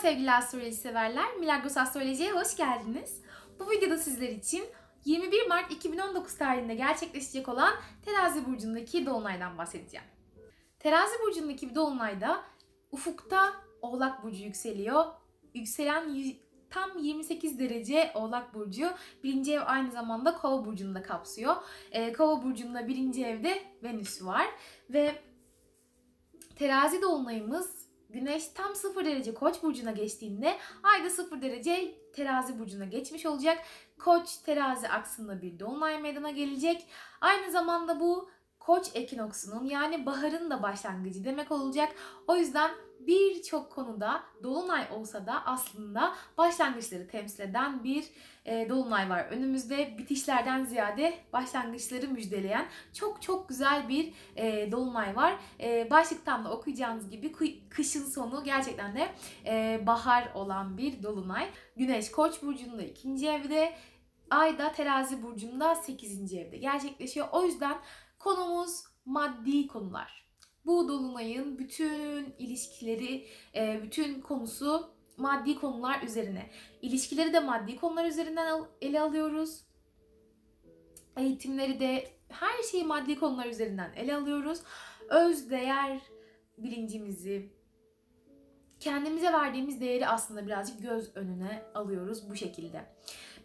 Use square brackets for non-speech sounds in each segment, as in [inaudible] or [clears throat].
sevgili astroloji severler. Milagros Astroloji'ye hoş geldiniz. Bu videoda sizler için 21 Mart 2019 tarihinde gerçekleşecek olan Terazi burcundaki dolunaydan bahsedeceğim. Terazi burcundaki bir dolunayda ufukta Oğlak burcu yükseliyor. Yükselen tam 28 derece Oğlak burcu. Birinci ev aynı zamanda Kova burcunu da kapsıyor. Ee, Kova burcunda birinci evde Venüs var ve Terazi dolunayımız Güneş tam 0 derece Koç burcuna geçtiğinde Ay da 0 derece Terazi burcuna geçmiş olacak. Koç Terazi aksında bir dolunay meydana gelecek. Aynı zamanda bu Koç ekinoksunun yani baharın da başlangıcı demek olacak. O yüzden birçok konuda dolunay olsa da aslında başlangıçları temsil eden bir e, dolunay var. Önümüzde bitişlerden ziyade başlangıçları müjdeleyen çok çok güzel bir e, dolunay var. E, başlıktan da okuyacağınız gibi kı- kışın sonu gerçekten de e, bahar olan bir dolunay. Güneş Koç burcunda ikinci evde, Ay da Terazi burcunda 8. evde gerçekleşiyor. O yüzden konumuz maddi konular. Bu dolunayın bütün ilişkileri, e, bütün konusu maddi konular üzerine. İlişkileri de maddi konular üzerinden ele alıyoruz. Eğitimleri de her şeyi maddi konular üzerinden ele alıyoruz. Öz değer bilincimizi, kendimize verdiğimiz değeri aslında birazcık göz önüne alıyoruz bu şekilde.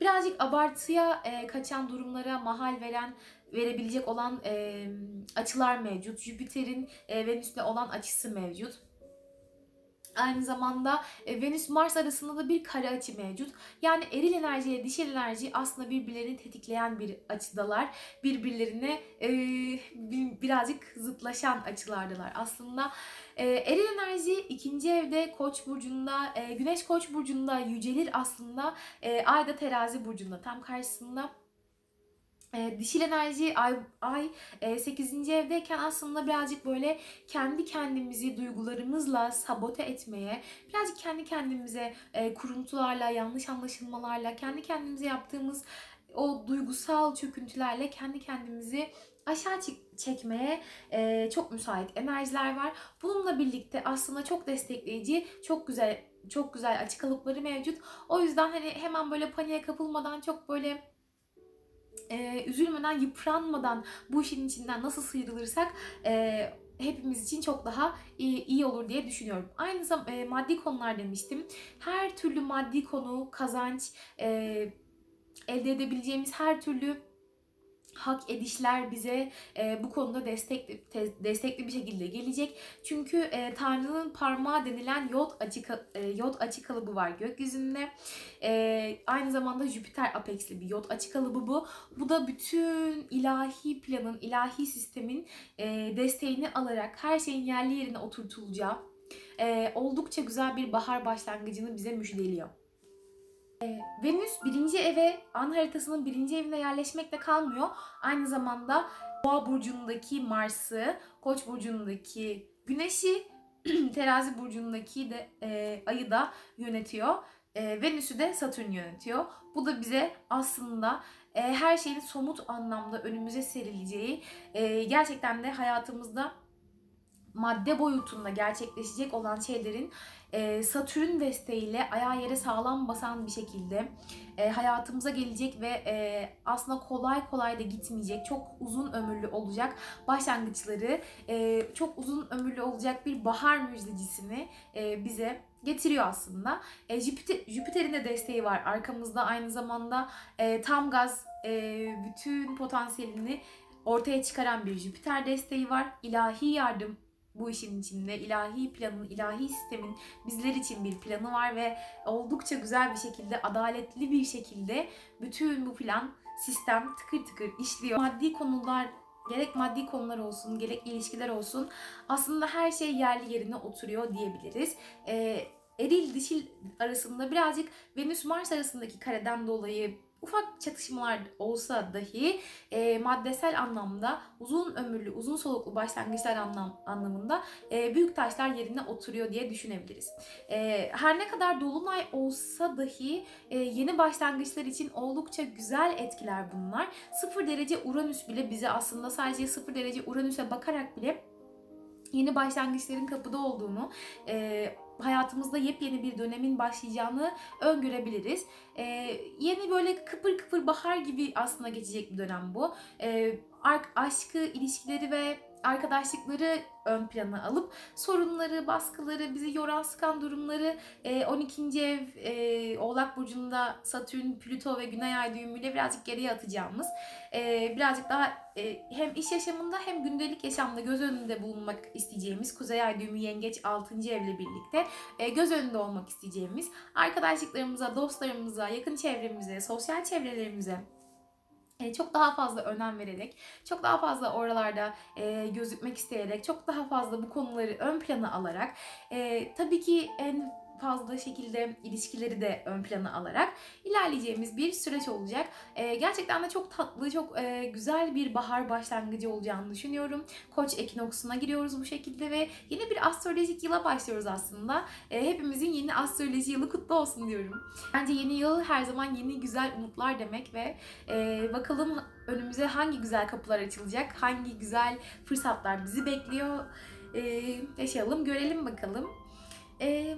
Birazcık abartıya e, kaçan durumlara mahal veren, verebilecek olan e, açılar mevcut. Jüpiter'in e, Venüs'le olan açısı mevcut. Aynı zamanda e, Venüs-Mars arasında da bir kare açı mevcut. Yani eril enerji ile dişil enerji aslında birbirlerini tetikleyen bir açıdalar. Birbirlerine e, bir- birazcık zıtlaşan açılardalar. Aslında e, eril enerji ikinci evde Koç burcunda, e, Güneş Koç burcunda yücelir aslında. E, Ay da Terazi burcunda tam karşısında. E, dişil enerji ay, ay e, 8. evdeyken aslında birazcık böyle kendi kendimizi duygularımızla sabote etmeye, birazcık kendi kendimize e, kuruntularla, yanlış anlaşılmalarla, kendi kendimize yaptığımız o duygusal çöküntülerle kendi kendimizi aşağı çek- çekmeye e, çok müsait enerjiler var. Bununla birlikte aslında çok destekleyici, çok güzel çok güzel açık kalıpları mevcut. O yüzden hani hemen böyle paniğe kapılmadan çok böyle e, üzülmeden, yıpranmadan bu işin içinden nasıl sıyrılırsak e, hepimiz için çok daha iyi, iyi olur diye düşünüyorum. Aynı zamanda maddi konular demiştim. Her türlü maddi konu, kazanç, e, elde edebileceğimiz her türlü hak edişler bize e, bu konuda destekli te- destekli bir şekilde gelecek. Çünkü e, Tanrı'nın parmağı denilen yod açı ka- e, yod açı kalıbı var gökyüzünde. E, aynı zamanda Jüpiter apeksli bir yod açı kalıbı bu. Bu da bütün ilahi planın, ilahi sistemin e, desteğini alarak her şeyin yerli yerine oturtulacağı e, oldukça güzel bir bahar başlangıcını bize müjdeliyor. E, Venüs birinci eve, an haritasının birinci evine yerleşmekle kalmıyor. Aynı zamanda Boğa burcundaki Mars'ı, Koç burcundaki Güneş'i, [clears throat] Terazi burcundaki de e, Ay'ı da yönetiyor. E, Venüs'ü de Satürn yönetiyor. Bu da bize aslında e, her şeyin somut anlamda önümüze serileceği, e, gerçekten de hayatımızda madde boyutunda gerçekleşecek olan şeylerin e, Satürn desteğiyle ayağı yere sağlam basan bir şekilde e, hayatımıza gelecek ve e, aslında kolay kolay da gitmeyecek, çok uzun ömürlü olacak başlangıçları, e, çok uzun ömürlü olacak bir bahar müjdecisini e, bize getiriyor aslında. E, Jüpiter, Jüpiter'in de desteği var arkamızda aynı zamanda e, tam gaz e, bütün potansiyelini ortaya çıkaran bir Jüpiter desteği var. İlahi yardım bu işin içinde ilahi planın, ilahi sistemin bizler için bir planı var ve oldukça güzel bir şekilde, adaletli bir şekilde bütün bu plan, sistem tıkır tıkır işliyor. Maddi konular gerek maddi konular olsun, gerek ilişkiler olsun aslında her şey yerli yerine oturuyor diyebiliriz. Ee, eril dişil arasında birazcık Venüs Mars arasındaki kareden dolayı ufak çatışmalar olsa dahi e, maddesel anlamda uzun ömürlü, uzun soluklu başlangıçlar anlam, anlamında e, büyük taşlar yerine oturuyor diye düşünebiliriz. E, her ne kadar dolunay olsa dahi e, yeni başlangıçlar için oldukça güzel etkiler bunlar. 0 derece Uranüs bile bize aslında sadece 0 derece Uranüs'e bakarak bile yeni başlangıçların kapıda olduğunu, e, hayatımızda yepyeni bir dönemin başlayacağını öngörebiliriz. E, yeni böyle kıpır kıpır bahar gibi aslında geçecek bir dönem bu. E, aşkı, ilişkileri ve arkadaşlıkları ön plana alıp sorunları, baskıları, bizi yoran sıkan durumları 12. ev e, Oğlak Burcu'nda Satürn, Plüto ve Güney Ay düğümüyle birazcık geriye atacağımız e, birazcık daha e, hem iş yaşamında hem gündelik yaşamda göz önünde bulunmak isteyeceğimiz Kuzey Ay düğümü Yengeç 6. evle birlikte göz önünde olmak isteyeceğimiz arkadaşlıklarımıza, dostlarımıza, yakın çevremize, sosyal çevrelerimize e, çok daha fazla önem vererek, çok daha fazla oralarda e, gözükmek isteyerek, çok daha fazla bu konuları ön plana alarak, e, tabii ki en fazla şekilde ilişkileri de ön plana alarak ilerleyeceğimiz bir süreç olacak. Ee, gerçekten de çok tatlı, çok e, güzel bir bahar başlangıcı olacağını düşünüyorum. Koç ekinoksuna giriyoruz bu şekilde ve yeni bir astrolojik yıla başlıyoruz aslında. E, hepimizin yeni astroloji yılı kutlu olsun diyorum. Bence yeni yıl her zaman yeni güzel umutlar demek ve e, bakalım önümüze hangi güzel kapılar açılacak, hangi güzel fırsatlar bizi bekliyor. E, yaşayalım, görelim bakalım. Eee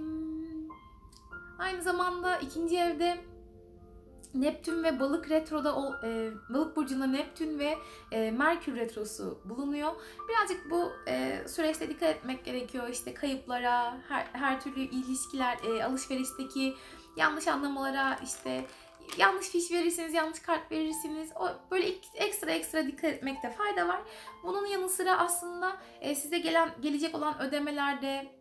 Aynı zamanda ikinci evde Neptün ve Balık retroda e, Balık burcunda Neptün ve e, Merkür retrosu bulunuyor. Birazcık bu e, süreçte dikkat etmek gerekiyor. İşte kayıplara, her, her türlü ilişkiler, e, alışverişteki yanlış anlamalara, işte yanlış fiş verirsiniz, yanlış kart verirsiniz. O böyle ekstra ekstra dikkat etmekte fayda var. Bunun yanı sıra aslında e, size gelen gelecek olan ödemelerde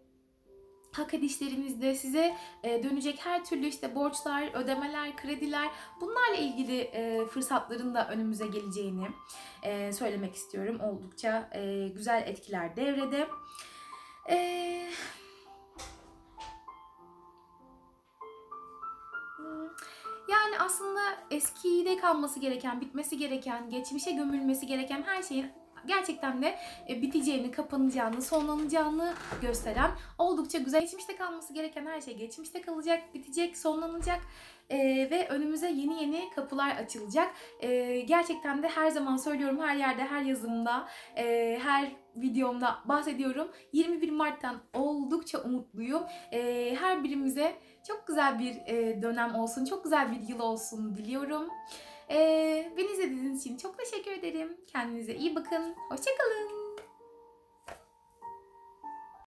hak edişlerinizde size e, dönecek her türlü işte borçlar, ödemeler, krediler bunlarla ilgili e, fırsatların da önümüze geleceğini e, söylemek istiyorum. Oldukça güzel etkiler devrede. Yani aslında eskide kalması gereken, bitmesi gereken, geçmişe gömülmesi gereken her şeyin gerçekten de e, biteceğini, kapanacağını, sonlanacağını gösteren oldukça güzel. Geçmişte kalması gereken her şey geçmişte kalacak, bitecek, sonlanacak e, ve önümüze yeni yeni kapılar açılacak. E, gerçekten de her zaman söylüyorum, her yerde, her yazımda, e, her videomda bahsediyorum. 21 Mart'tan oldukça umutluyum. E, her birimize çok güzel bir e, dönem olsun, çok güzel bir yıl olsun diliyorum. Ee, beni izlediğiniz için çok teşekkür ederim. Kendinize iyi bakın. Hoşçakalın.